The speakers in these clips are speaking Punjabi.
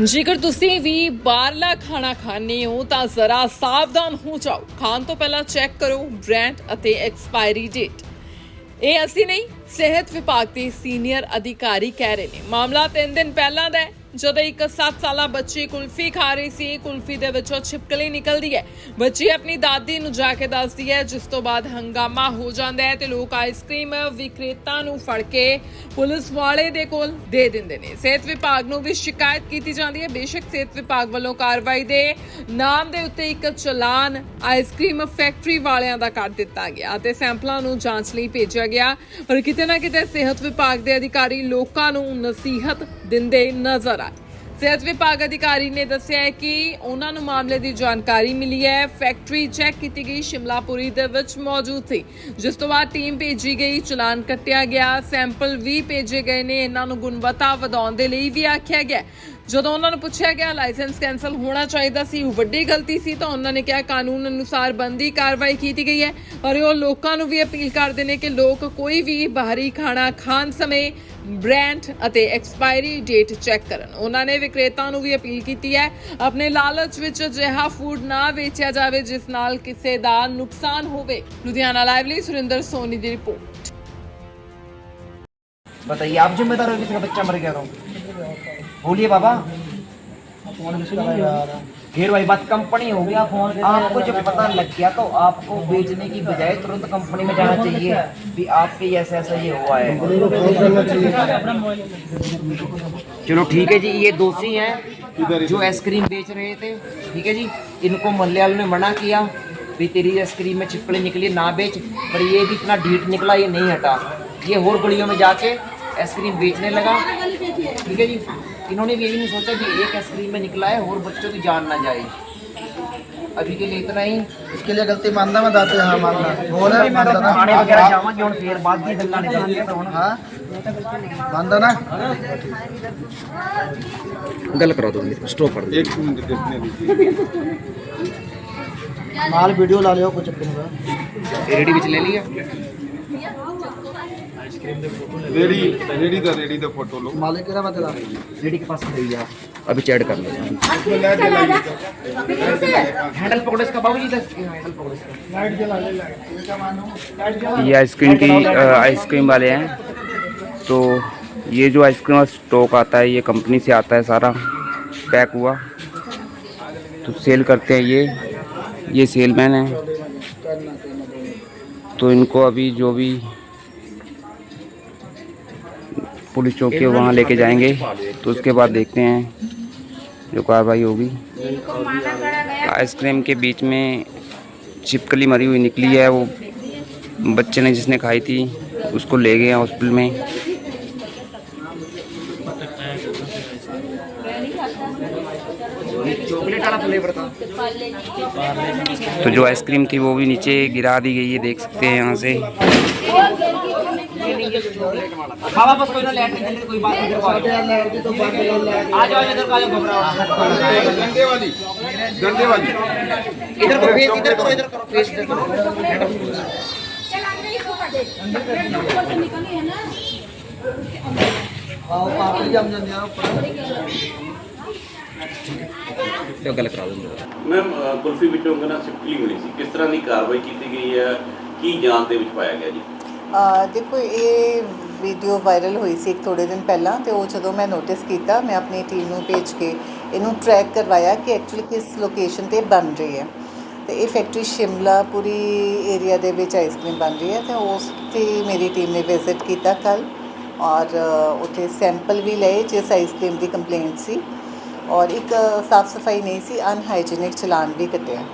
ਜੇਕਰ ਤੁਸੀਂ ਵੀ ਬਾਹਰਲਾ ਖਾਣਾ ਖਾਂਦੇ ਹੋ ਤਾਂ ਜ਼ਰਾ ਸਾਵਧਾਨ ਹੋ ਜਾਓ। ਖਾਣ ਤੋਂ ਪਹਿਲਾਂ ਚੈੱਕ ਕਰੋ ਬ੍ਰਾਂਡ ਅਤੇ ਐਕਸਪਾਇਰੀ ਡੇਟ। ਇਹ ਅਸੀਂ ਨਹੀਂ, ਸਿਹਤ ਵਿਭਾਗ ਦੇ ਸੀਨੀਅਰ ਅਧਿਕਾਰੀ ਕਹਿ ਰਹੇ ਨੇ। ਮਾਮਲਾ 3 ਦਿਨ ਪਹਿਲਾਂ ਦਾ ਹੈ। ਜਦੋਂ ਇੱਕ 7 ਸਾਲਾ ਬੱਚੀ ਕੁਲਫੀ ਖਾ ਰਹੀ ਸੀ, ਕੁਲਫੀ ਦੇ ਵਿੱਚੋਂ ਛਿਪਕਲੀ ਨਿਕਲਦੀ ਹੈ। ਬੱਚੀ ਆਪਣੀ ਦਾਦੀ ਨੂੰ ਜਾ ਕੇ ਦੱਸਦੀ ਹੈ, ਜਿਸ ਤੋਂ ਬਾਅਦ ਹੰਗਾਮਾ ਹੋ ਜਾਂਦਾ ਹੈ ਤੇ ਲੋਕ ਆਈਸਕ੍ਰੀਮ ਵਿਕਰੇਤਾ ਨੂੰ ਫੜ ਕੇ ਪੁਲਿਸ ਵਾਲੇ ਦੇ ਕੋਲ ਦੇ ਦਿੰਦੇ ਨੇ। ਸਿਹਤ ਵਿਭਾਗ ਨੂੰ ਵੀ ਸ਼ਿਕਾਇਤ ਕੀਤੀ ਜਾਂਦੀ ਹੈ। ਬੇਸ਼ੱਕ ਸਿਹਤ ਵਿਭਾਗ ਵੱਲੋਂ ਕਾਰਵਾਈ ਦੇ ਨਾਮ ਦੇ ਉੱਤੇ ਇੱਕ ਚਲਾਨ ਆਈਸਕ੍ਰੀਮ ਫੈਕਟਰੀ ਵਾਲਿਆਂ ਦਾ ਕਰ ਦਿੱਤਾ ਗਿਆ ਅਤੇ ਸੈਂਪਲਾਂ ਨੂੰ ਜਾਂਚ ਲਈ ਭੇਜਿਆ ਗਿਆ। ਪਰ ਕਿਤੇ ਨਾ ਕਿਤੇ ਸਿਹਤ ਵਿਭਾਗ ਦੇ ਅਧਿਕਾਰੀ ਲੋਕਾਂ ਨੂੰ ਨਸੀਹਤ ਦਿੰਦੇ ਨਜ਼ਰ ਆਏ। ਸਿਹਤ ਵਿਭਾਗ ਅਧਿਕਾਰੀ ਨੇ ਦੱਸਿਆ ਹੈ ਕਿ ਉਹਨਾਂ ਨੂੰ ਮਾਮਲੇ ਦੀ ਜਾਣਕਾਰੀ ਮਿਲੀ ਹੈ। ਫੈਕਟਰੀ ਚੈੱਕ ਕੀਤੀ ਗਈ ਸ਼ਿਮਲਾਪੁਰੀ ਦੇ ਵਿੱਚ ਮੌਜੂਦ ਸੀ, ਜਿਸ ਤੋਂ ਬਾਅਦ ਟੀਮ ਭੇਜੀ ਗਈ, ਚਲਾਨ ਕੱਟਿਆ ਗਿਆ, ਸੈਂਪਲ ਵੀ ਭੇਜੇ ਗਏ ਨੇ। ਇਹਨਾਂ ਨੂੰ ਗੁਣਵੱਤਾ ਵਧਾਉਣ ਦੇ ਲਈ ਵੀ ਆਖਿਆ ਗਿਆ ਜਦੋਂ ਉਹਨਾਂ ਨੂੰ ਪੁੱਛਿਆ ਗਿਆ ਲਾਇਸੈਂਸ ਕੈਨਸਲ ਹੋਣਾ ਚਾਹੀਦਾ ਸੀ ਉਹ ਵੱਡੀ ਗਲਤੀ ਸੀ ਤਾਂ ਉਹਨਾਂ ਨੇ ਕਿਹਾ ਕਾਨੂੰਨ ਅਨੁਸਾਰ ਬੰਦੀ ਕਾਰਵਾਈ ਕੀਤੀ ਗਈ ਹੈ ਪਰ ਉਹ ਲੋਕਾਂ ਨੂੰ ਵੀ ਅਪੀਲ ਕਰਦੇ ਨੇ ਕਿ ਲੋਕ ਕੋਈ ਵੀ ਬਾਹਰੀ ਖਾਣਾ ਖਾਣ ਸਮੇਂ ਬ੍ਰਾਂਡ ਅਤੇ ਐਕਸਪਾਇਰੀ ਡੇਟ ਚੈੱਕ ਕਰਨ ਉਹਨਾਂ ਨੇ ਵਿਕਰੇਤਾ ਨੂੰ ਵੀ ਅਪੀਲ ਕੀਤੀ ਹੈ ਆਪਣੇ ਲਾਲਚ ਵਿੱਚ ਅਜਿਹਾ ਫੂਡ ਨਾ ਵੇਚਿਆ ਜਾਵੇ ਜਿਸ ਨਾਲ ਕਿਸੇ ਦਾ ਨੁਕਸਾਨ ਹੋਵੇ ਲੁਧਿਆਣਾ ਲਾਈਵ ਲਈ ਸੁਰਿੰਦਰ ਸੋਨੀ ਦੀ ਰਿਪੋਰਟ बताइए आप जिम्मेदार हो किसी का बच्चा मर गया तो बोलिए बाबा। फिर भाई बात कंपनी हो गया फ़ोन। आपको जब पता लग गया तो आपको बेचने की बजाय तुरंत कंपनी में जाना चाहिए कि आपके ऐसा ऐसा ये हुआ है। चलो ठीक है जी, ये दोषी हैं जो आइसक्रीम बेच रहे थे। ठीक है जी, इनको मोहल्ले वालों ने मना किया भी तेरी आइसक्रीम में छिपकली निकली, ना बेच, पर ये भी इतना ढीठ निकला, ये नहीं हटा। ये और गलियों में जाके आइसक्रीम बेचने लगा। ठीक है जी इन्होंने भी यही नहीं सोचा कि एक आइसक्रीम में निकला है और बच्चों की जान ना जाए अभी के लिए इतना ही इसके लिए गलती मानना मैं दाते हाँ मानना बोल है मैं तो मानदा थाने ना वगैरह जावांगे और फिर बाद की गल्ला निकल तो हाँ मानदा ना गल करो तो स्टॉप कर दो एक मिनट देखने दीजिए माल वीडियो ला लियो कुछ अपने का रेडी बिच ले लिया रेडी रेडी दा रेडी दा फ़ोटो लो। मालिक केरा बता रेडी के पास खड़ी अभी चैट कर लो। लाइट हैंडल पकड़ो इसका बाबूजी दस हैंडल पकड़ो इसका। ये आइसक्रीम की आइसक्रीम वाले हैं। तो ये जो आइसक्रीम का स्टॉक आता है ये कंपनी से आता है सारा। पैक हुआ। तो सेल करते हैं ये। ये सेलमैन है। तो इनको अभी जो भी पुलिस चौकी वहाँ लेके जाएँगे। तो उसके बाद देखते हैं जो कार्रवाई होगी। आइसक्रीम के बीच में छिपकली मरी हुई निकली है। वो बच्चे ने जिसने खाई थी, उसको ले गए हॉस्पिटल में। तो जो आइसक्रीम थी, वो भी नीचे गिरा दी गई है, देख सकते हैं यहाँ से। बाबा बस कोई ना लेट नहीं जल्दी कोई बात इधर को आ जाओ आ जाओ इधर को आ जाओ घबराओ डंडे वाली डंडे वाली इधर को फेस इधर करो इधर करो फेस इधर करो आओ पापड़ी जम जाने आओ तो गलत करा दूंगा ਮੈਮ ਅ, ਕੁਲਫੀ ਵਿੱਚੋਂ ਕਹਿੰਦਾ ਛਿਪਕਲੀ ਮਿਲੀ ਸੀ ਕਿਸ ਤਰ੍ਹਾਂ ਦੀ ਕਾਰਵਾਈ ਕੀਤੀ ਗਈ ਹੈ ਕੀ ਜਾਂਚ ਦੇ ਵਿੱਚ ਪਾਇਆ ਗਿਆ ਜੀ ਅ, ਦੇਖੋ, ਇਹ ਵੀਡੀਓ ਵਾਇਰਲ ਹੋਈ ਸੀ ਇੱਕ ਥੋੜੇ ਦਿਨ ਪਹਿਲਾਂ ਤੇ ਉਹ ਜਦੋਂ ਮੈਂ ਨੋਟਿਸ ਕੀਤਾ, ਮੈਂ ਆਪਣੀ ਟੀਮ ਨੂੰ ਭੇਜ ਕੇ ਇਹਨੂੰ ਟਰੈਕ ਕਰਵਾਇਆ ਕਿ ਐਕਚੁਅਲੀ ਕਿਸ ਲੋਕੇਸ਼ਨ ਤੇ ਬਣ ਰਹੀ ਹੈ। ਤੇ ਇਹ ਫੈਕਟਰੀ ਸ਼ਿਮਲਾ ਪੂਰੀ ਏਰੀਆ ਦੇ ਵਿੱਚ ਆਈਸਕ੍ਰੀਮ ਬਣ ਰਹੀ ਹੈ ਤੇ ਉਸ ਤੇ ਮੇਰੀ ਟੀਮ ਨੇ ਵਿਜ਼ਿਟ ਕੀਤਾ ਕੱਲ ਔਰ ਉੱਥੇ ਸੈਂਪਲ ਵੀ ਲਏ ਜਿਸ ਆਈਸਕ੍ਰੀਮ ਦੀ ਕੰਪਲੇਂਟ ਸੀ ਔਰ ਇੱਕ ਸਾਫ਼ ਸਫ਼ਾਈ ਨਹੀਂ ਸੀ ਅਨਹਾਈਜੀਨਿਕ ਚਲਾਨ ਵੀ ਕੱਟਿਆ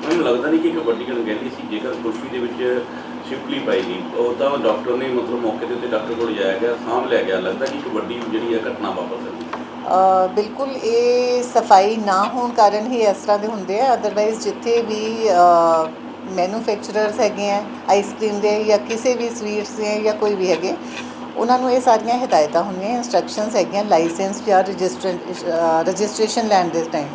ਮੈਨੂੰ ਲੱਗਦਾ ਨਹੀਂ ਕਿ ਇੱਕ ਵੱਡੀ ਅਣਗਹਿਲੀ ਸੀ, ਜੇਕਰ ਕੁਲਫੀ ਦੇ ਵਿੱਚ ਛਿਪਕਲੀ ਪਾਈ ਗਈ। ਉਹ ਤਾਂ ਡਾਕਟਰ ਨੇ ਮਤਲਬ ਮੌਕੇ ਦੇ ਉੱਤੇ ਡਾਕਟਰ ਕੋਲ ਜਾਇਆ ਗਿਆ ਸਾਂਭ ਲਿਆ ਗਿਆ। ਲੱਗਦਾ ਕਿ ਇੱਕ ਵੱਡੀ ਜਿਹੜੀ ਹੈ ਘਟਨਾ ਵਾਪਰ ਸਕਦੀ ਅ, ਬਿਲਕੁਲ ਇਹ ਸਫ਼ਾਈ ਨਾ ਹੋਣ ਕਾਰਨ ਹੀ ਇਸ ਤਰ੍ਹਾਂ ਦੇ ਹੁੰਦੇ ਆ। ਅਦਰਵਾਈਜ਼ ਜਿੱਥੇ ਵੀ ਮੈਨੂਫੈਕਚਰਰਸ ਹੈਗੇ ਆ ਆਈਸਕ੍ਰੀਮ ਦੇ ਜਾਂ ਕਿਸੇ ਵੀ ਸਵੀਟਸ ਦੇ ਜਾਂ ਕੋਈ ਵੀ ਹੈਗੇ ਉਹਨਾਂ ਨੂੰ ਇਹ ਸਾਰੀਆਂ ਹਦਾਇਤਾਂ ਹੁੰਦੀਆਂ ਇਨਸਟਰਕਸ਼ਨਸ ਹੈਗੀਆਂ ਲਾਇਸੈਂਸ ਜਾਂ ਰਜਿਸਟਰ ਰਜਿਸਟ੍ਰੇਸ਼ਨ ਲੈਣ ਦੇ ਟਾਈਮ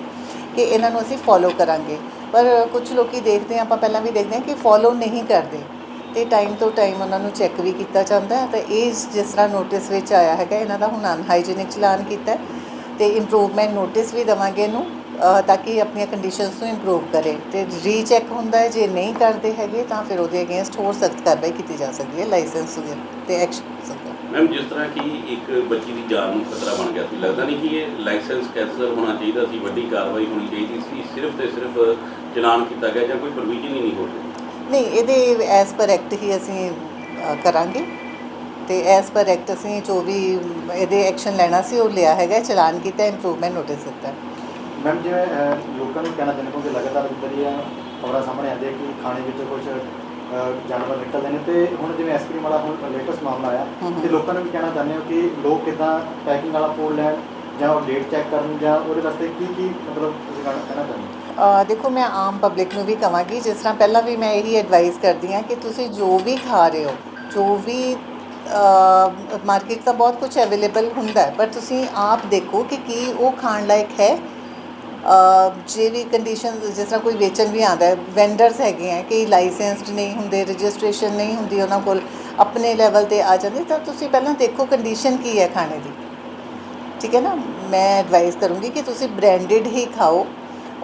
ਕਿ ਇਹਨਾਂ ਨੂੰ ਅਸੀਂ ਫੋਲੋ ਕਰਾਂਗੇ। ਪਰ ਕੁਝ ਲੋਕੀ ਦੇਖਦੇ ਆ ਆਪਾਂ ਪਹਿਲਾਂ ਵੀ ਦੇਖਦੇ ਆ ਕਿ ਫੋਲੋ ਨਹੀਂ ਕਰਦੇ। ਤੇ ਟਾਈਮ ਤੋਂ ਟਾਈਮ ਉਹਨਾਂ ਨੂੰ ਚੈੱਕ ਵੀ ਕੀਤਾ ਜਾਂਦਾ ਹੈ ਤਾਂ ਇਹ ਜਿਸ ਤਰ੍ਹਾਂ ਨੋਟਿਸ ਵਿੱਚ ਆਇਆ ਹੈਗਾ, ਇਹਨਾਂ ਦਾ ਹੁਣ ਅਨਹਾਈਜੀਨਿਕ ਚਲਾਨ ਕੀਤਾ ਹੈ ਤੇ ਇੰਪਰੂਵਮੈਂਟ ਨੋਟਿਸ ਵੀ ਦਵਾਂਗੇ ਇਹਨੂੰ ਤਾਂ ਕਿ ਆਪਣੀਆਂ ਕੰਡੀਸ਼ਨਸ ਨੂੰ ਇੰਪਰੂਵ ਕਰੇ ਤੇ ਰੀਚੈਕ ਹੁੰਦਾ ਹੈ, ਜੇ ਨਹੀਂ ਕਰਦੇ ਹੈਗੇ ਤਾਂ ਫਿਰ ਉਹਦੇ ਅਗੇਂਸਟ ਹੋਰ ਸਖਤ ਕਾਰਵਾਈ ਕੀਤੀ ਜਾ ਸਕਦੀ ਹੈ ਲਾਇਸੈਂਸ ਤੇ ਐਕਸ਼ਨ ਸਕਦਾ ਮੈਮ ਜਿਸ ਤਰ੍ਹਾਂ ਕਿ ਇੱਕ ਬੱਚੀ ਦੀ ਜਾਨ ਨੂੰ ਖਤਰਾ ਬਣ ਗਿਆ ਸੀ, ਲੱਗਦਾ ਨਹੀਂ ਕਿ ਇਹ ਲਾਇਸੈਂਸ ਕੈਂਸਲ ਹੋਣਾ ਚਾਹੀਦਾ ਸੀ, ਵੱਡੀ ਕਾਰਵਾਈ ਹੋਣੀ ਚਾਹੀਦੀ ਸੀ, ਸਿਰਫ ਤੇ ਸਿਰਫ ਚਲਾਨ ਕੀਤਾ ਗਿਆ ਜਾਂ ਕੋਈ ਪ੍ਰੋਵੀਜ਼ਨ ਹੀ ਨਹੀਂ ਹੋ ਰਹੀ ਨਹੀਂ ਇਹਦੇ ਐਸ ਪਰ ਐਕਟ ਹੀ ਅਸੀਂ ਅ, ਕਰਾਂਗੇ। ਤੇ ਐਸ ਪਰ ਐਕਟ ਅਸੀਂ ਜੋ ਵੀ ਇਹਦੇ ਐਕਸ਼ਨ ਲੈਣਾ ਸੀ ਉਹ ਲਿਆ ਹੈਗਾ ਚਲਾਨ ਕੀਤਾ ਇੰਪਰੂਵਮੈਂਟ ਨੋਟਿਸ ਦਿੱਤਾ। ਮੈਮ ਜਿਵੇਂ ਅਹ, ਲੋਕਾਂ ਨੂੰ ਕਹਿਣਾ ਚਾਹੁੰਦੇ ਕਿਉਂਕਿ ਲਗਾਤਾਰ ਇੱਦਾਂ ਦੀਆਂ ਖਬਰਾਂ ਸਾਹਮਣੇ ਆਉਂਦੀਆਂ ਕਿ ਖਾਣੇ ਵਿੱਚੋਂ ਕੁਝ ਜਾਨਵਰ ਨਿਕਲਦੇ ਨੇ ਤੇ ਹੁਣ ਜਿਵੇਂ ਆਈਸਕ੍ਰੀਮ ਵਾਲਾ ਹੁਣ ਲੇਟੈਸਟ ਮਾਮਲਾ ਆਇਆ ਹਮ ਹਮ। ਤੇ ਲੋਕਾਂ ਨੂੰ ਵੀ ਕਹਿਣਾ ਚਾਹੁੰਦੇ ਹੋ ਕਿ ਲੋਕ ਕਿਦਾਂ ਪੈਕਿੰਗ ਵਾਲਾ ਫੂਡ ਲੈਣ ਜਾਂ ਉਹ ਡੇਟ ਚੈੱਕ ਕਰਨ ਜਾਂ ਉਹਦੇ ਵਾਸਤੇ ਕੀ ਕੀ ਮਤਲਬ ਤੁਸੀਂ ਕਹਿਣਾ ਕਹਿਣਾ ਚਾਹੁੰਦੇ ਹੋ? ਦੇਖੋ, ਮੈਂ ਆਮ ਪਬਲਿਕ ਨੂੰ ਵੀ ਕਹਾਂਗੀ, ਜਿਸ ਤਰ੍ਹਾਂ ਪਹਿਲਾਂ ਵੀ ਮੈਂ ਇਹੀ ਐਡਵਾਈਸ ਕਰਦੀ ਹਾਂ ਕਿ ਤੁਸੀਂ ਜੋ ਵੀ ਖਾ ਰਹੇ ਹੋ, ਜੋ ਵੀ ਮਾਰਕੀਟ ਤਾਂ ਬਹੁਤ ਕੁਝ ਅਵੇਲੇਬਲ ਹੁੰਦਾ ਪਰ ਤੁਸੀਂ ਆਪ ਦੇਖੋ ਕਿ ਕੀ ਉਹ ਖਾਣ ਲਾਇਕ ਹੈ। ਜੇ ਵੀ ਕੰਡੀਸ਼ਨ ਜਿਸ ਤਰ੍ਹਾਂ ਕੋਈ ਵੇਚਣ ਵੀ ਆਉਂਦਾ ਹੈ ਵੈਂਡਰਸ ਹੈਗੇ ਆ ਕਿ ਲਾਇਸੈਂਸਡ ਨਹੀਂ ਹੁੰਦੇ ਰਜਿਸਟ੍ਰੇਸ਼ਨ ਨਹੀਂ ਹੁੰਦੀ ਉਹਨਾਂ ਕੋਲ, ਆਪਣੇ ਲੈਵਲ ਤੇ ਆ ਜਾਂਦੇ, ਤਾਂ ਤੁਸੀਂ ਪਹਿਲਾਂ ਦੇਖੋ ਕੰਡੀਸ਼ਨ ਕੀ ਹੈ ਖਾਣੇ ਦੀ। ਠੀਕ ਹੈ ਨਾ? ਮੈਂ ਐਡਵਾਈਸ ਕਰੂੰਗੀ ਕਿ ਤੁਸੀਂ ਬ੍ਰਾਂਡਡ ਹੀ ਖਾਓ।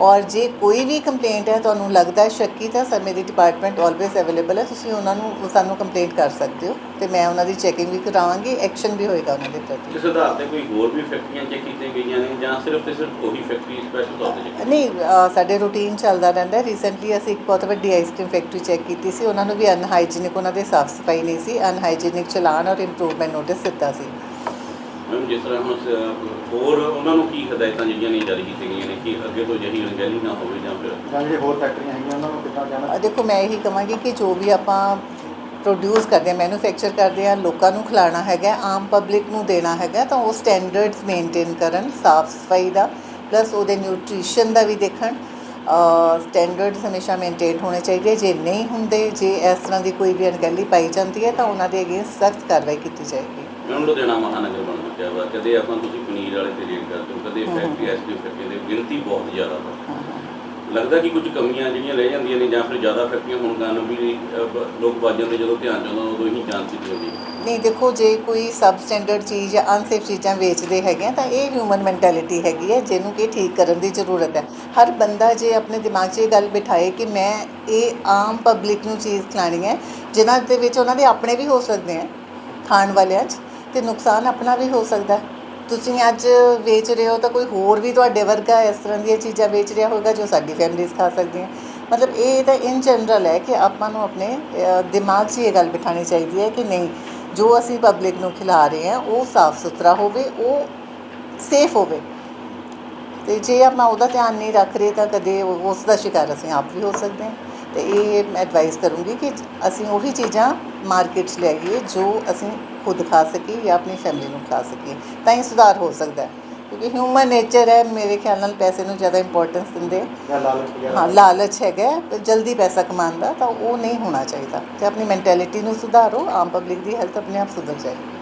ਔਰ ਜੇ ਕੋਈ ਵੀ ਕੰਪਲੇਂਟ ਹੈ ਤੁਹਾਨੂੰ ਲੱਗਦਾ ਹੈ ਸ਼ੱਕੀ ਤਾਂ ਸਰ ਮੇਰੀ ਡਿਪਾਰਟਮੈਂਟ ਆਲਵੇਸ ਅਵੇਲੇਬਲ ਹੈ। ਤੁਸੀਂ ਉਹਨਾਂ ਨੂੰ ਸਾਨੂੰ ਕੰਪਲੇਂਟ ਕਰ ਸਕਦੇ ਹੋ ਤੇ ਮੈਂ ਉਹਨਾਂ ਦੀ ਚੈਕਿੰਗ ਵੀ ਕਰਾਵਾਂਗੀ ਐਕਸ਼ਨ ਵੀ ਹੋਏਗਾ ਉਹਨਾਂ ਦੇ ਪ੍ਰਤੀ। ਇਸ ਆਧਾਰ ਤੇ ਕੋਈ ਹੋਰ ਵੀ ਫੈਕਟਰੀਆਂ ਚੈੱਕ ਕੀਤੀਆਂ ਗਈਆਂ ਨੇ ਜਾਂ ਸਿਰਫ ਤੇ ਸਿਰਫ ਉਹੀ ਫੈਕਟਰੀ ਸਪੈਸ਼ਲ ਤੌਰ ਤੇ check ਨਹੀਂ ਸਾਡੇ ਰੂਟੀਨ ਚੱਲਦਾ ਰਹਿੰਦਾ ਹੈ। ਰੀਸੈਂਟਲੀ ਅਸੀਂ ਇੱਕ ਬਹੁਤ ਵੱਡੀ ਆਈਸਕ੍ਰੀਮ ਫੈਕਟਰੀ ਚੈੱਕ ਕੀਤੀ ਸੀ। ਉਹਨਾਂ ਨੂੰ ਵੀ ਅਨਹਾਈਜੀਨਿਕ ਉਹਨਾਂ ਦੇ ਸਾਫ਼ ਸਫ਼ਾਈ ਨਹੀਂ ਸੀ। ਅਨਹਾਈਜੀਨਿਕ ਚਲਾਨ ਔਰ ਇੰਪਰੂਵਮੈਂਟ ਨੋਟਿਸ ਦਿੱਤਾ ਸੀ। ਮੈਮ ਜਿਸ ਤਰ੍ਹਾਂ ਹੁਣ ਹੋਰ ਉਹਨਾਂ ਨੂੰ ਕੀ ਹਦਾਇਤਾਂ ਜਿਹੜੀਆਂ ਨਹੀਂ ਜਾਰੀ ਕੀਤੀਆਂ ਗਈਆਂ ਨੇ ਕਿ ਅੱਗੇ ਤੋਂ ਜਿਹੀ ਅਣਗਹਿਲੀ ਨਾ ਹੋਵੇ ਜਾਂ ਫਿਰ ਜਾਂ ਜਿਹੜੇ ਹੋਰ ਫੈਕਟਰੀਆਂ ਹੈਗੀਆਂ ਉਹਨਾਂ ਨੂੰ ਕਿੱਦਾਂ ਅ, ਦੇਖੋ ਮੈਂ ਇਹੀ ਕਹਾਂਗੀ ਕਿ ਜੋ ਵੀ ਆਪਾਂ ਪ੍ਰੋਡਿਊਸ ਕਰਦੇ ਹਾਂ ਮੈਨੂਫੈਕਚਰ ਕਰਦੇ ਹਾਂ ਲੋਕਾਂ ਨੂੰ ਖਿਲਾਉਣਾ ਹੈਗਾ ਆਮ ਪਬਲਿਕ ਨੂੰ ਦੇਣਾ ਹੈਗਾ ਤਾਂ ਉਹ ਸਟੈਂਡਰਡਸ ਮੇਨਟੇਨ ਕਰਨ ਸਾਫ਼ ਸਫ਼ਾਈ ਦਾ ਪਲੱਸ ਉਹਦੇ ਨਿਊਟ੍ਰੀਸ਼ਨ ਦਾ ਵੀ ਦੇਖਣ। ਸਟੈਂਡਰਡਸ ਹਮੇਸ਼ਾ ਮੇਨਟੇਨ ਹੋਣੇ ਚਾਹੀਦੇ ਜੇ ਨਹੀਂ ਹੁੰਦੇ ਜੇ ਇਸ ਤਰ੍ਹਾਂ ਦੀ ਕੋਈ ਵੀ ਅਣਗਹਿਲੀ ਪਾਈ ਜਾਂਦੀ ਹੈ ਤਾਂ ਉਹਨਾਂ ਦੇ ਅਗੇਂਸਟ ਸਖਤ ਕਾਰਵਾਈ ਕੀਤੀ ਜਾਏਗੀ। ਮੈਮ ਲੁਧਿਆਣਾ ਮਹਾਨਗਰ ਬਣ ਚੁੱਕਿਆ ਵਾ ਕਦੇ ਆਪਾਂ ਤੁਸੀਂ ਪਨੀਰ ਵਾਲੇ ਤੇ ਰੇਟ ਕਰਦੇ ਹੋ ਕਦੇ ਫੈਕਟਰੀ ਐਸਪੀ ਫੈਕਟਰੀ ਦੇ ਗਿਣਤੀ ਬਹੁਤ ਜ਼ਿਆਦਾ ਵਾ। ਲੱਗਦਾ ਕਿ ਕੁਝ ਕਮੀਆਂ ਜਿਹੜੀਆਂ ਰਹਿ ਜਾਂਦੀਆਂ ਨੇ ਜਾਂ ਫਿਰ ਜ਼ਿਆਦਾ ਫੈਕਟਰੀਆਂ ਹੋਣ ਕਾਰਨ ਵੀ ਲੋਕ ਬਾਜਾਂ ਤੇ ਜਦੋਂ ਧਿਆਨ ਜਾਂਦਾ ਉਦੋਂ ਹੀ ਜਾਂਚ ਕੀਤੀ ਜਾਂਦੀ ਹੈ ਨਹੀਂ ਦੇਖੋ ਜੇ ਕੋਈ ਸਬ ਸਟੈਂਡਰਡ ਚੀਜ਼ ਜਾਂ ਅਨਸੇਫ ਚੀਜ਼ਾਂ ਵੇਚਦੇ ਹੈਗੇ ਆ ਤਾਂ ਇਹ ਹਿਊਮਨ ਮੈਂਟੈਲਿਟੀ ਹੈਗੀ ਹੈ ਜਿਹਨੂੰ ਕਿ ਠੀਕ ਕਰਨ ਦੀ ਜ਼ਰੂਰਤ ਹੈ। ਹਰ ਬੰਦਾ ਜੇ ਆਪਣੇ ਦਿਮਾਗ 'ਚ ਇਹ ਗੱਲ ਬਿਠਾਏ ਕਿ ਮੈਂ ਇਹ ਆਮ ਪਬਲਿਕ ਨੂੰ ਚੀਜ਼ ਖਿਲਾਣੀ ਹੈ ਜਿਨ੍ਹਾਂ ਦੇ ਵਿੱਚ ਉਹਨਾਂ ਦੇ ਆਪਣੇ ਵੀ ਹੋ ਸਕਦੇ ਆ ਖਾਣ ਵਾਲਿਆਂ 'ਚ ਤੇ ਨੁਕਸਾਨ ਆਪਣਾ ਵੀ ਹੋ ਸਕਦਾ ਤੁਸੀਂ ਅੱਜ ਵੇਚ ਰਹੇ ਹੋ ਤਾਂ ਕੋਈ ਹੋਰ ਵੀ ਤੁਹਾਡੇ ਵਰਗਾ ਇਸ ਤਰ੍ਹਾਂ ਦੀਆਂ ਚੀਜ਼ਾਂ ਵੇਚ ਰਿਹਾ ਹੋਵੇਗਾ ਜੋ ਸਾਡੀ ਫੈਮਿਲੀਜ਼ ਖਾ ਸਕਦੀਆਂ ਮਤਲਬ ਇਹ ਤਾਂ ਇਨ ਜਨਰਲ ਹੈ ਕਿ ਆਪਾਂ ਨੂੰ ਆਪਣੇ ਦਿਮਾਗ 'ਚ ਇਹ ਗੱਲ ਬਿਠਾਣੀ ਚਾਹੀਦੀ ਹੈ ਕਿ ਨਹੀਂ, ਜੋ ਅਸੀਂ ਪਬਲਿਕ ਨੂੰ ਖਿਲਾ ਰਹੇ ਹਾਂ, ਉਹ ਸਾਫ਼ ਸੁਥਰਾ ਹੋਵੇ, ਉਹ ਸੇਫ ਹੋਵੇ। ਤੇ ਜੇ ਆਪਾਂ ਉਹਦਾ ਧਿਆਨ ਨਹੀਂ ਰੱਖ ਰਹੇ ਤਾਂ ਕਦੇ ਉਸ ਦਾ ਸ਼ਿਕਾਰ ਅਸੀਂ ਆਪ ਵੀ ਹੋ ਸਕਦੇ ਹਾਂ। ਤੇ ਇਹ ਮੈਂ ਐਡਵਾਈਸ ਕਰੂੰਗੀ ਕਿ ਅਸੀਂ ਉਹੀ ਚੀਜ਼ਾਂ ਮਾਰਕੀਟ 'ਚ ਲਿਆਈਏ ਜੋ ਅਸੀਂ ਖੁਦ ਖਾ ਸਕੀਏ ਜਾਂ ਆਪਣੀ ਫੈਮਿਲੀ ਨੂੰ ਖਾ ਸਕੀਏ। ਤਾਂ ਹੀ ਸੁਧਾਰ ਹੋ ਸਕਦਾ ਹੈ। ਕਿਉਂਕਿ ਹਿਊਮਨ ਨੇਚਰ ਹੈ ਮੇਰੇ ਖਿਆਲ ਨਾਲ ਪੈਸੇ ਨੂੰ ਜ਼ਿਆਦਾ ਇੰਪੋਰਟੈਂਸ ਦਿੰਦੇ ਹਾਂ ਲਾਲਚ ਹੈਗਾ ਜਲਦੀ ਪੈਸਾ ਕਮਾਉਣ ਦਾ ਤਾਂ ਉਹ ਨਹੀਂ ਹੋਣਾ ਚਾਹੀਦਾ। ਤੇ ਆਪਣੀ ਮੈਂਟੈਲਿਟੀ ਨੂੰ ਸੁਧਾਰੋ ਆਮ ਪਬਲਿਕ ਦੀ ਹੈਲਥ ਆਪਣੇ ਆਪ ਸੁਧਰ ਜਾਏਗੀ